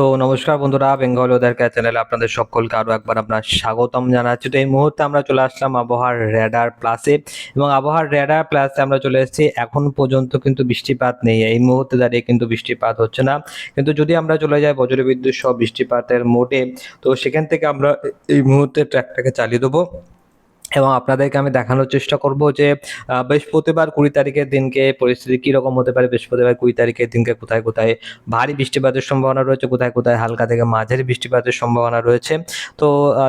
তো নমস্কার বন্ধুরা, বেঙ্গল ওদের চ্যানেলে আপনাদের সকলকে আরও একবার আপনার স্বাগতম জানাচ্ছি। তো এই মুহূর্তে আমরা চলে আসলাম আবহাওয়ার রেডার প্লাসে এবং আবহাওয়ার রেডার প্লাসে আমরা চলে এসেছি। এখন পর্যন্ত কিন্তু বৃষ্টিপাত নেই, এই মুহূর্তে দাঁড়িয়ে কিন্তু বৃষ্টিপাত হচ্ছে না। কিন্তু যদি আমরা চলে যাই বজ্রবিদ্যুৎ সহ বৃষ্টিপাতের মোটে তো সেখান থেকে আমরা এই মুহূর্তে ট্র্যাকটাকে চালিয়ে দেবো। এবং আপনাদেরকে আমি দেখানোর চেষ্টা করব যে বৃহস্পতিবার কুড়ি তারিখের দিনকে পরিস্থিতি কীরকম হতে পারে? বৃহস্পতিবার কুড়ি তারিখের দিনকে কোথায় কোথায় ভারী বৃষ্টিপাতের সম্ভাবনা রয়েছে? কোথায় কোথায় হালকা থেকে মাঝারি বৃষ্টিপাতের সম্ভাবনা রয়েছে? তো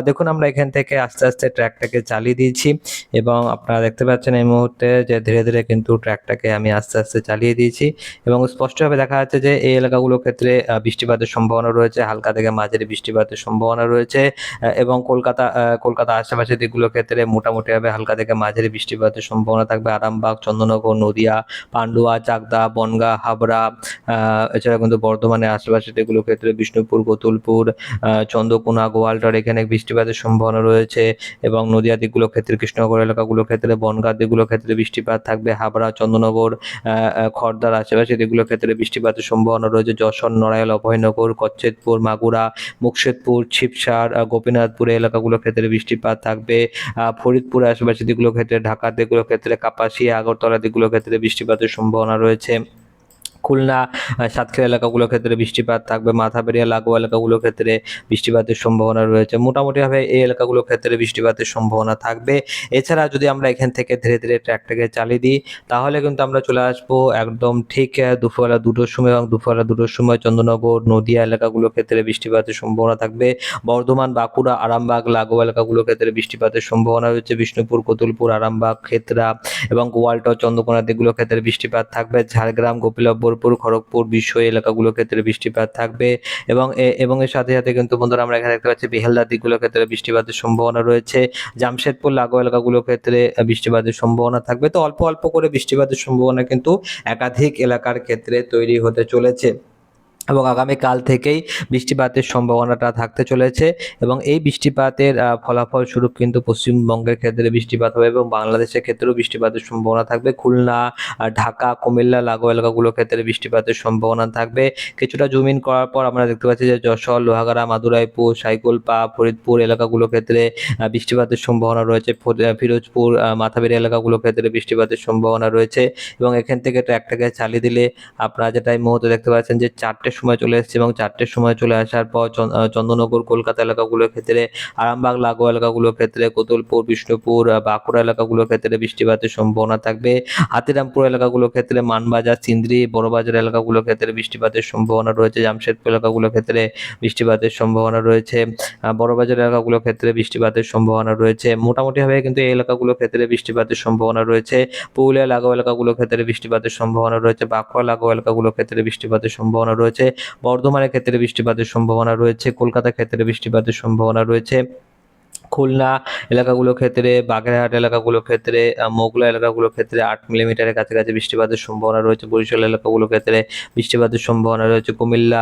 দেখুন আমরা এখান থেকে আস্তে আস্তে ট্র্যাকটাকে চালিয়ে দিয়েছি এবং আপনারা দেখতে পাচ্ছেন এই মুহূর্তে যে ধীরে ধীরে কিন্তু ট্র্যাকটাকে আমি আস্তে আস্তে চালিয়ে দিয়েছি এবং স্পষ্টভাবে দেখা যাচ্ছে যে এই এলাকাগুলোর ক্ষেত্রে বৃষ্টিপাতের সম্ভাবনা রয়েছে, হালকা থেকে মাঝারি বৃষ্টিপাতের সম্ভাবনা রয়েছে এবং কলকাতা কলকাতা আশেপাশের দিকগুলোর ক্ষেত্রে মোটামুটিভাবে হালকা থেকে মাঝারি বৃষ্টিপাতের সম্ভাবনা থাকবে। আরামবাগ চন্দননগর নদিয়া পান্ডুয়া চাকদা বনগা হাবড়া এছাড়া কিন্তু বর্ধমানের আশেপাশের দিকগুলোর ক্ষেত্রে বিষ্ণুপুর কতুলপুর আহ, চন্দ্রকোনা গোয়ালটার এখানে বৃষ্টিপাতের সম্ভাবনা রয়েছে এবং নদিয়া দিকগুলোর ক্ষেত্রে কৃষ্ণনগর এলাকাগুলোর ক্ষেত্রে বনগাঁ দিকগুলোর ক্ষেত্রে বৃষ্টিপাত থাকবে। হাবড়া আহ, খড়দার আশেপাশে দিকগুলোর ক্ষেত্রে বৃষ্টিপাতের সম্ভাবনা রয়েছে যশোর নড়াইল অভয়নগর কচ্ছেদপুর মাগুরা মুকশেদপুর ছিপসার গোপীনাথপুর এলাকাগুলোর ক্ষেত্রে বৃষ্টিপাত থাকবে। ফরিদপুর আশেপাশে দিকগুলোর ক্ষেত্রে ঢাকা দিকগুলোর ক্ষেত্রে কাপাসিয়া আগরতলা দিকগুলোর ক্ষেত্রে বৃষ্টিপাতের সম্ভাবনা রয়েছে। খুলনা সাতক্ষীরা এলাকাগুলোর ক্ষেত্রে বৃষ্টিপাত থাকবে, মাথাবেরিয়া, লাগোয়া এলাকাগুলোর ক্ষেত্রে বৃষ্টিপাতের সম্ভাবনা রয়েছে। মোটামুটিভাবে এই এলাকাগুলোর ক্ষেত্রে বৃষ্টিপাতের সম্ভাবনা থাকবে। এছাড়া যদি আমরা এখান থেকে ধীরে ধীরে ট্র্যাকটাকে চালিয়ে দিই, তাহলে কিন্তু আমরা চলে আসব একদম ঠিক দুপুরবেলা দুটোর সময় এবং দুপুরবেলা দুটোর সময় চন্দ্রনগর, নদিয়া এলাকাগুলোর ক্ষেত্রে বৃষ্টিপাতের সম্ভাবনা থাকবে। বর্ধমান, বাঁকুড়া, আরামবাগ, লাগোয়া এলাকাগুলোর ক্ষেত্রে বৃষ্টিপাতের সম্ভাবনা রয়েছে। বিষ্ণুপুর, কতুলপুর, আরামবাগ ক্ষেত্রা এবং গোয়ালটর চন্দ্রকোনা দিকগুলোর ক্ষেত্রে বৃষ্টিপাত থাকবে। ঝাড়গ্রাম গোপীলব্বরপুর খড়গপুর বিশ্ব এলাকাগুলোর ক্ষেত্রে বৃষ্টিপাত থাকবে এবং এবং এর সাথে সাথে কিন্তু বন্ধুরা আমরা এখানে দেখতে পাচ্ছি বেহালদা দিকগুলোর ক্ষেত্রে বৃষ্টিপাতের সম্ভাবনা রয়েছে। জামশেদপুর, লাগোয়া এলাকাগুলোর ক্ষেত্রে বৃষ্টিপাতের সম্ভাবনা থাকবে। তো অল্প অল্প করে বৃষ্টিপাতের সম্ভাবনা কিন্তু একাধিক এলাকার ক্ষেত্রে তৈরি হতে চলেছে। এবং আগামীকাল থেকেই বৃষ্টিপাতের সম্ভাবনাটা থাকতে চলেছে এবং এই বৃষ্টিপাতের ফলাফল স্বরূপ কিন্তু পশ্চিমবঙ্গের ক্ষেত্রে বৃষ্টিপাত হবে এবং বাংলাদেশের ক্ষেত্রেও বৃষ্টিপাতের সম্ভাবনা থাকবে। খুলনা ঢাকা, কুমিল্লা, লাগোয়া এলাকাগুলোর ক্ষেত্রে বৃষ্টিপাতের সম্ভাবনা থাকবে। কিছুটা জুমিন করার পর আমরা দেখতে পাচ্ছি যে যশোর, লোহাগাড়া, মাদুরাইপুর, সাইকুলপা, ফরিদপুর এলাকাগুলোর ক্ষেত্রে বৃষ্টিপাতের সম্ভাবনা রয়েছে। ফিরোজপুর মাথাবেরি এলাকাগুলোর ক্ষেত্রে বৃষ্টিপাতের সম্ভাবনা রয়েছে এবং এখান থেকে ট্র্যাকটাকে চালিয়ে দিলে আপনারা যেটা এই মুহূর্তে দেখতে পাচ্ছেন যে চারটের সময় চলে এসেছে এবং চারটের সময় চলে আসার পর চন- আহ, চন্দননগর কলকাতা এলাকাগুলোর ক্ষেত্রে আরামবাগ লাগোয়া এলাকাগুলোর ক্ষেত্রে কোতুলপুর বিষ্ণুপুর বাঁকুড়া এলাকাগুলোর ক্ষেত্রে বৃষ্টিপাতের সম্ভাবনা থাকবে হাতিরামপুর এলাকাগুলোর ক্ষেত্রে মানবাজার চিন্দ্রি বড়বাজার এলাকাগুলোর ক্ষেত্রে বৃষ্টিপাতের সম্ভাবনা রয়েছে জামশেদপুর এলাকাগুলোর ক্ষেত্রে বৃষ্টিপাতের সম্ভাবনা রয়েছে বড়বাজার এলাকাগুলোর ক্ষেত্রে বৃষ্টিপাতের সম্ভাবনা রয়েছে মোটামুটিভাবে কিন্তু এই এলাকাগুলোর ক্ষেত্রে বৃষ্টিপাতের সম্ভাবনা রয়েছে পুরুলিয়া লাগোয়া এলাকাগুলোর ক্ষেত্রে বৃষ্টিপাতের সম্ভাবনা রয়েছে বাঁকুড়া লাগোয়া এলাকাগুলোর ক্ষেত্রে বৃষ্টিপাতের সম্ভাবনা রয়েছে বর্ধমানের ক্ষেত্রে বৃষ্টিপাতের সম্ভাবনা রয়েছে কলকাতার ক্ষেত্রে বৃষ্টিপাতের সম্ভাবনা রয়েছে। খুলনা এলাকাগুলোর ক্ষেত্রে, বাগেরহাট এলাকাগুলোর ক্ষেত্রে মোগলা এলাকাগুলোর ক্ষেত্রে আট মিলিমিটারের কাছাকাছি বৃষ্টিপাতের সম্ভাবনা রয়েছে। বরিশাল এলাকাগুলোর ক্ষেত্রে বৃষ্টিপাতের সম্ভাবনা রয়েছে। কুমিল্লা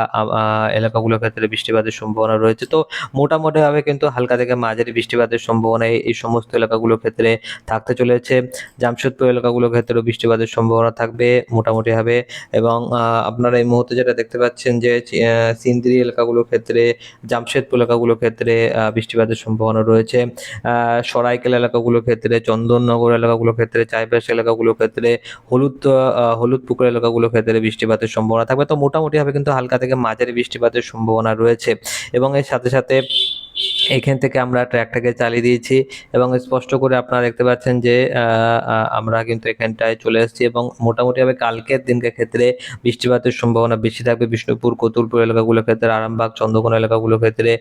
এলাকাগুলোর ক্ষেত্রে বৃষ্টিপাতের সম্ভাবনা রয়েছে। তো মোটামুটিভাবে কিন্তু হালকা থেকে মাঝারি বৃষ্টিপাতের সম্ভাবনা এই- সমস্ত এলাকাগুলোর ক্ষেত্রে থাকতে চলেছে। জামশেদপুর এলাকাগুলোর ক্ষেত্রেও বৃষ্টিপাতের সম্ভাবনা থাকবে মোটামুটিভাবে এবং আপনারা এই মুহূর্তে যেটা দেখতে পাচ্ছেন যে সিন্দ্রি এলাকাগুলোর ক্ষেত্রে, জামশেদপুর এলাকাগুলোর ক্ষেত্রে বৃষ্টিপাতের সম্ভাবনা রয়েছে আহ, সরাইকেল এলাকাগুলোর ক্ষেত্রে চন্দননগর এলাকাগুলোর ক্ষেত্রে চাইবাস এলাকাগুলোর ক্ষেত্রে হলুদ হলুদ পুকুর এলাকাগুলোর ক্ষেত্রে বৃষ্টিপাতের সম্ভাবনা থাকবে। তো মোটামুটিভাবে কিন্তু হালকা থেকে মাঝারি বৃষ্টিপাতের সম্ভাবনা রয়েছে। এবং এর সাথে সাথে এখান থেকে আমরা ট্র্যাকটাকে চালিয়ে দিয়েছি এবং স্পষ্ট করে আপনারা দেখতে পাচ্ছেন যে আমরা কিন্তু এখানটায় চলে এসেছি এবং মোটামুটিভাবে কালকের দিনকে ক্ষেত্রে বৃষ্টিপাতের সম্ভাবনা বেশি থাকবে। বিষ্ণুপুর, কতুলপুর এলাকাগুলোর ক্ষেত্রে, আরামবাগ, চন্দ্রকোনা এলাকাগুলোর ক্ষেত্রে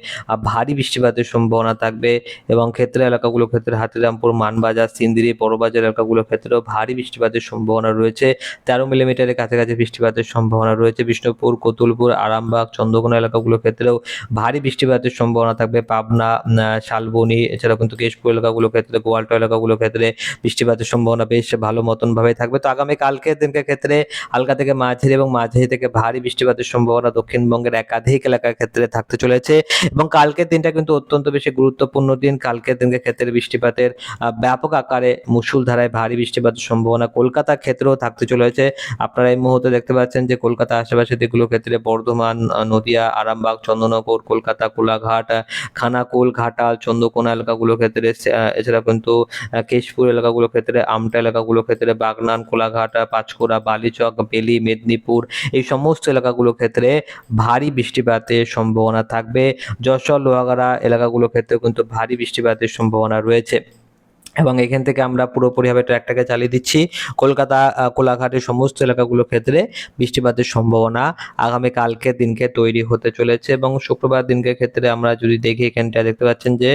ভারী বৃষ্টিপাতের সম্ভাবনা থাকবে এবং ক্ষেত্রে এলাকাগুলোর ক্ষেত্রে হাতিরামপুর, মানবাজার, সিন্দিরি, বড়বাজার এলাকাগুলোর ক্ষেত্রেও ভারী বৃষ্টিপাতের সম্ভাবনা রয়েছে। তেরো মিলিমিটারের কাছাকাছি বৃষ্টিপাতের সম্ভাবনা রয়েছে। বিষ্ণুপুর, কতুলপুর, আরামবাগ, চন্দ্রকোনা এলাকাগুলোর ক্ষেত্রেও ভারী বৃষ্টিপাতের সম্ভাবনা থাকবে। পাবনা পাবনা শালবনি এছাড়াও কিন্তু কেশপুর এলাকাগুলোর ক্ষেত্রে গোয়ালটো এলাকাগুলোর ক্ষেত্রে বৃষ্টিপাতের সম্ভাবনা বেশ ভালো মতন ভাবে থাকবে। তো আগামী কালকের দিনকে ক্ষেত্রে হালকা থেকে মাঝারি এবং মাঝারি থেকে ভারী বৃষ্টিপাতের সম্ভাবনা দক্ষিণবঙ্গের একাধিক এলাকার ক্ষেত্রে থাকতে চলেছে এবং কালকের দিনটা কিন্তু অত্যন্ত বেশি গুরুত্বপূর্ণ দিন। কালকের দিনকে ক্ষেত্রে বৃষ্টিপাতের ব্যাপক আকারে মুসুলধারায় ভারী বৃষ্টিপাতের সম্ভাবনা কলকাতার ক্ষেত্রেও থাকতে চলেছে। আপনারা এই মুহূর্তে দেখতে পাচ্ছেন যে কলকাতা আশেপাশে দিকগুলোর ক্ষেত্রে বর্ধমান নদিয়া আরামবাগ চন্দননগর কলকাতা কোলাঘাট আহ, খানাকুল ঘাটাল চন্দ্রকোনা এলাকাগুলোর ক্ষেত্রে এছাড়া কিন্তু কেশপুর এলাকাগুলোর ক্ষেত্রে, আমটা এলাকাগুলোর ক্ষেত্রে, বাগনান, কোলাঘাট, পাঁচকুড়া, বালিচক, বেলি, মেদিনীপুর, এই সমস্ত এলাকাগুলোর ক্ষেত্রে ভারী বৃষ্টিপাতের সম্ভাবনা থাকবে। যশোর, লোহাগাড়া এলাকাগুলোর ক্ষেত্রে কিন্তু ভারী বৃষ্টিপাতের সম্ভাবনা রয়েছে। এবং এখান থেকে আমরা পুরোপুরিভাবে ট্র্যাকটাকে চালিয়ে দিচ্ছি। কলকাতা কোলাঘাটের সমস্ত এলাকাগুলোর ক্ষেত্রে বৃষ্টিপাতের সম্ভাবনা আগামী কালকে দিনকে তৈরি হতে চলেছে এবং শুক্রবার দিনকে ক্ষেত্রে আমরা যদি দেখি এখানটা দেখতে পাচ্ছেন যে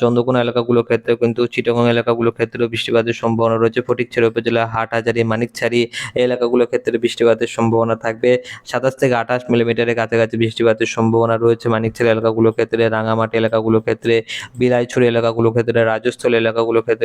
চন্দ্রকোনা এলাকাগুলোর ক্ষেত্রে কিন্তু চিটাগং এলাকাগুলোর ক্ষেত্রেও বৃষ্টিপাতের সম্ভাবনা রয়েছে। ফটিকছড়ি উপজেলা হাটহাজারি, মানিকছড়ি এলাকাগুলোর ক্ষেত্রে বৃষ্টিপাতের সম্ভাবনা থাকবে। সাতাশ থেকে আঠাশ মিলিমিটারের কাছাকাছি বৃষ্টিপাতের সম্ভাবনা রয়েছে মানিকছড়ি এলাকাগুলোর ক্ষেত্রে, রাঙামাটি এলাকাগুলোর ক্ষেত্রে, বিলাইছড়ি এলাকাগুলোর ক্ষেত্রে, রাজস্থল এলাকাগুলোর ক্ষেত্রে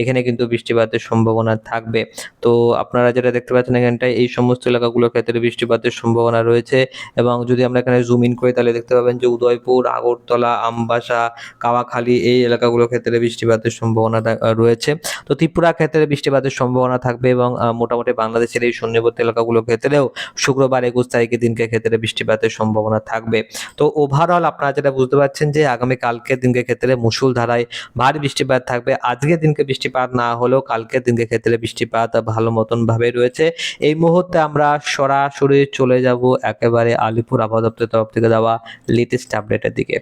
এখানে কিন্তু বৃষ্টিপাতের সম্ভাবনা থাকবে। তো আপনারা যেটা দেখতে পাচ্ছেন এখানটায়, এই সমস্ত এলাকাগুলোর ক্ষেত্রে বৃষ্টিপাতের সম্ভাবনা রয়েছে এবং যদি আমরা এখানে জুম ইন করি, তাহলে দেখতে পাবেন যে উদয়পুর, আগরতলা, আমবাসা, কাওয়াখালী এই এলাকাগুলোর ক্ষেত্রে বৃষ্টিপাতের সম্ভাবনা রয়েছে। তো ত্রিপুরা ক্ষেত্রে বৃষ্টিপাতের সম্ভাবনা থাকবে এবং মোটামুটি বাংলাদেশের এই শূন্যবর্তী এলাকাগুলোর ক্ষেত্রেও শুক্রবার একুশ তারিখের দিনকে ক্ষেত্রে বৃষ্টিপাতের সম্ভাবনা থাকবে। তো ওভারঅল আপনারা যেটা বুঝতে পারছেন যে আগামী কালকের দিনকে ক্ষেত্রে মুসুল ধারায় ভারী বৃষ্টিপাত থাকবে। আজকের দিনকে বৃষ্টিপাত না হলেও কালকের দিনকে ক্ষেত্রে বৃষ্টিপাত ভালো মতন ভাবে রয়েছে। এই মুহূর্তে আমরা সরাসরি চলে যাব একেবারে আলিপুর আবহাওয়া দপ্তরের তরফ থেকে দেওয়া লেটেস্ট আপডেটের দিকে।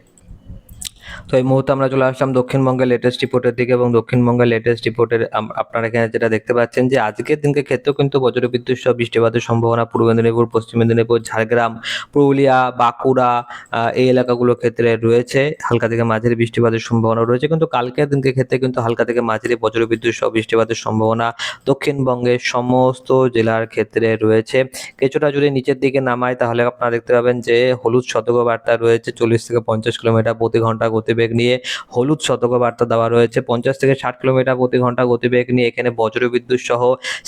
তো এই মুহূর্তে আমরা চলে আসলাম দক্ষিণবঙ্গের লেটেস্ট রিপোর্টের দিকে এবং দক্ষিণবঙ্গের লেটেস্ট রিপোর্টের আপনারা এখানে যেটা দেখতে পাচ্ছেন যে আজকের দিনকে ক্ষেত্রেও কিন্তু বজ্রবিদ্যুৎ সহ বৃষ্টিপাতের সম্ভাবনা পূর্ব মেদিনীপুর, পশ্চিম মেদিনীপুর, ঝাড়গ্রাম, পুরুলিয়া, বাঁকুড়া এই এলাকাগুলোর ক্ষেত্রে রয়েছে। হালকা থেকে মাঝারি বৃষ্টিপাতের সম্ভাবনা রয়েছে। কিন্তু কালকের দিনকে ক্ষেত্রে কিন্তু হালকা থেকে মাঝারি বজ্রবিদ্যুৎ সহ বৃষ্টিপাতের সম্ভাবনা দক্ষিণবঙ্গের সমস্ত জেলার ক্ষেত্রে রয়েছে। কিছুটা যদি নিচের দিকে নামায় তাহলে আপনারা দেখতে পাবেন যে হলুদ সতর্কবার্তা রয়েছে চল্লিশ থেকে পঞ্চাশ কিলোমিটার প্রতি ঘণ্টা গতিবেগ নিয়ে হলুদ সতর্কবার্তা দেওয়া রয়েছে। পঞ্চাশ থেকে ষাট কিলোমিটার প্রতি ঘণ্টা গতিবেগ নিয়ে এখানে বজ্রবিদ্যুৎ সহ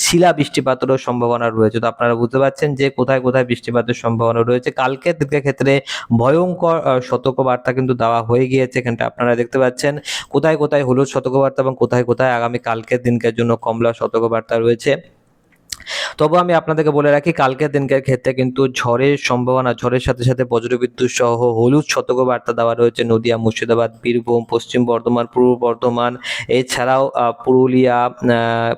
শিলা বৃষ্টিপাতেরও সম্ভাবনা রয়েছে। তো আপনারা বুঝতে পারছেন যে কোথায় কোথায় বৃষ্টিপাতের সম্ভাবনা রয়েছে। কালকের দিকের ক্ষেত্রে ভয়ঙ্কর সতর্কবার্তা কিন্তু দেওয়া হয়ে গিয়েছে এখানটা। আপনারা দেখতে পাচ্ছেন কোথায় কোথায় হলুদ সতর্কবার্তা এবং কোথায় কোথায় আগামী কালকের দিনকের জন্য কমলা সতর্কবার্তা রয়েছে। তবু আমি আপনাদেরকে বলে রাখি, কালকের দিনকের ক্ষেত্রে কিন্তু ঝড়ের সম্ভাবনা, ঝড়ের সাথে সাথে বজ্রবিদ্যুৎ সহ হলুদ সতর্কবার্তা দেওয়া রয়েছে নদিয়া, মুর্শিদাবাদ, বীরভূম, পশ্চিম বর্ধমান, পূর্ব বর্ধমান। এছাড়াও পুরুলিয়া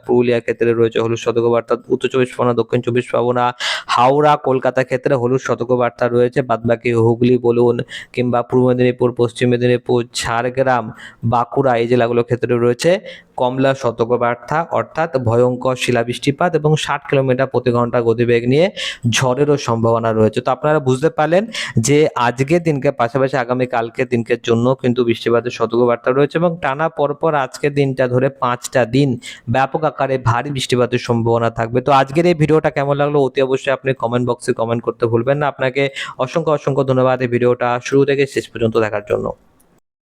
পুরুলিয়া ক্ষেত্রে রয়েছে হলুদ সতর্কবার্তা উত্তর চব্বিশ পরগনা, দক্ষিণ চব্বিশ পরগনা, হাওড়া, কলকাতা ক্ষেত্রে হলুদ সতর্কবার্তা রয়েছে। বাদবাকি হুগলি বলুন কিংবা পূর্ব মেদিনীপুর, পশ্চিম মেদিনীপুর, ঝাড়গ্রাম, বাঁকুড়া এই জেলাগুলোর ক্ষেত্রে রয়েছে। কমলা সতর্কবার্তা অর্থাৎ ভয়ঙ্কর শিলাবৃষ্টিপাত এবং ষাট কিলোমিটার প্রতি ঘণ্টা গতিবেগ নিয়ে ঝড়েরও সম্ভাবনা রয়েছে। তো আপনারা বুঝতে পারলেন যে আজকের দিনকে পাশাপাশি আগামী কালকের দিনকের জন্য কিন্তু বৃষ্টিপাতের সতর্কবার্তা রয়েছে এবং টানা পরপর আজকের দিনটা ধরে পাঁচটা দিন ব্যাপক আকারে ভারী বৃষ্টিপাতের সম্ভাবনা থাকবে। তো আজকের এই ভিডিওটা কেমন লাগল অতি অবশ্যই আপনি কমেন্ট বক্সে কমেন্ট করতে ভুলবেন না। আপনাকে অসংখ্য অসংখ্য ধন্যবাদ এই ভিডিওটা শুরু থেকে শেষ পর্যন্ত দেখার জন্য।